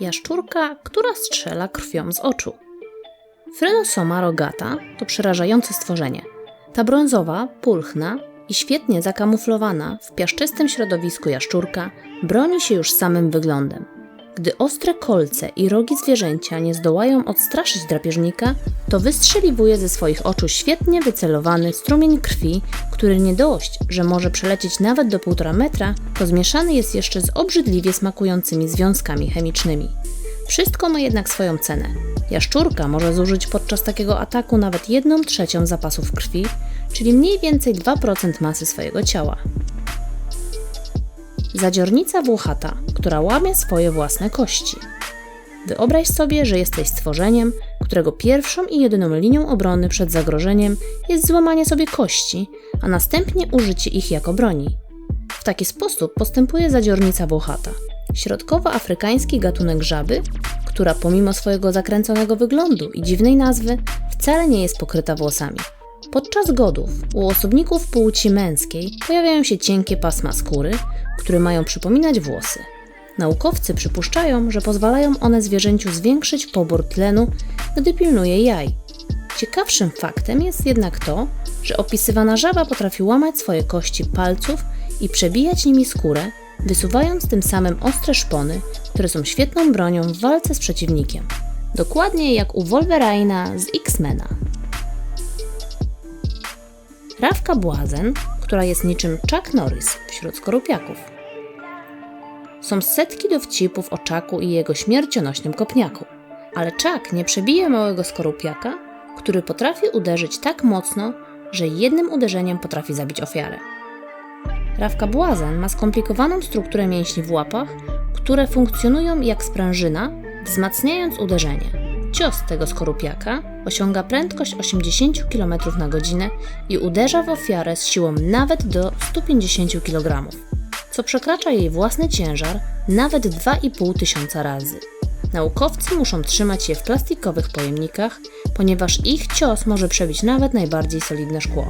Jaszczurka, która strzela krwią z oczu. Phrynosoma rogata to przerażające stworzenie. Ta brązowa, pulchna i świetnie zakamuflowana w piaszczystym środowisku jaszczurka broni się już samym wyglądem. Gdy ostre kolce i rogi zwierzęcia nie zdołają odstraszyć drapieżnika, to wystrzeliwuje ze swoich oczu świetnie wycelowany strumień krwi, który nie dość, że może przelecieć nawet do półtora metra, to zmieszany jest jeszcze z obrzydliwie smakującymi związkami chemicznymi. Wszystko ma jednak swoją cenę. Jaszczurka może zużyć podczas takiego ataku nawet 1 trzecią zapasów krwi, czyli mniej więcej 2% masy swojego ciała. Zadziornica włochata, która łamie swoje własne kości. Wyobraź sobie, że jesteś stworzeniem, którego pierwszą i jedyną linią obrony przed zagrożeniem jest złamanie sobie kości, a następnie użycie ich jako broni. W taki sposób postępuje zadziornica włochata, środkowoafrykański gatunek żaby, która pomimo swojego zakręconego wyglądu i dziwnej nazwy wcale nie jest pokryta włosami. Podczas godów u osobników płci męskiej pojawiają się cienkie pasma skóry, które mają przypominać włosy. Naukowcy przypuszczają, że pozwalają one zwierzęciu zwiększyć pobór tlenu, gdy pilnuje jaj. Ciekawszym faktem jest jednak to, że opisywana żaba potrafi łamać swoje kości palców i przebijać nimi skórę, wysuwając tym samym ostre szpony, które są świetną bronią w walce z przeciwnikiem. Dokładnie jak u Wolverina z X-Mena. Rawka błazen, która jest niczym Chuck Norris wśród skorupiaków. Są setki dowcipów o Czaku i jego śmiercionośnym kopniaku, ale Czak nie przebije małego skorupiaka, który potrafi uderzyć tak mocno, że jednym uderzeniem potrafi zabić ofiarę. Rawka błazen ma skomplikowaną strukturę mięśni w łapach, które funkcjonują jak sprężyna, wzmacniając uderzenie. Cios tego skorupiaka osiąga prędkość 80 km na godzinę i uderza w ofiarę z siłą nawet do 150 kg, co przekracza jej własny ciężar nawet 2,5 tysiąca razy. Naukowcy muszą trzymać je w plastikowych pojemnikach, ponieważ ich cios może przebić nawet najbardziej solidne szkło.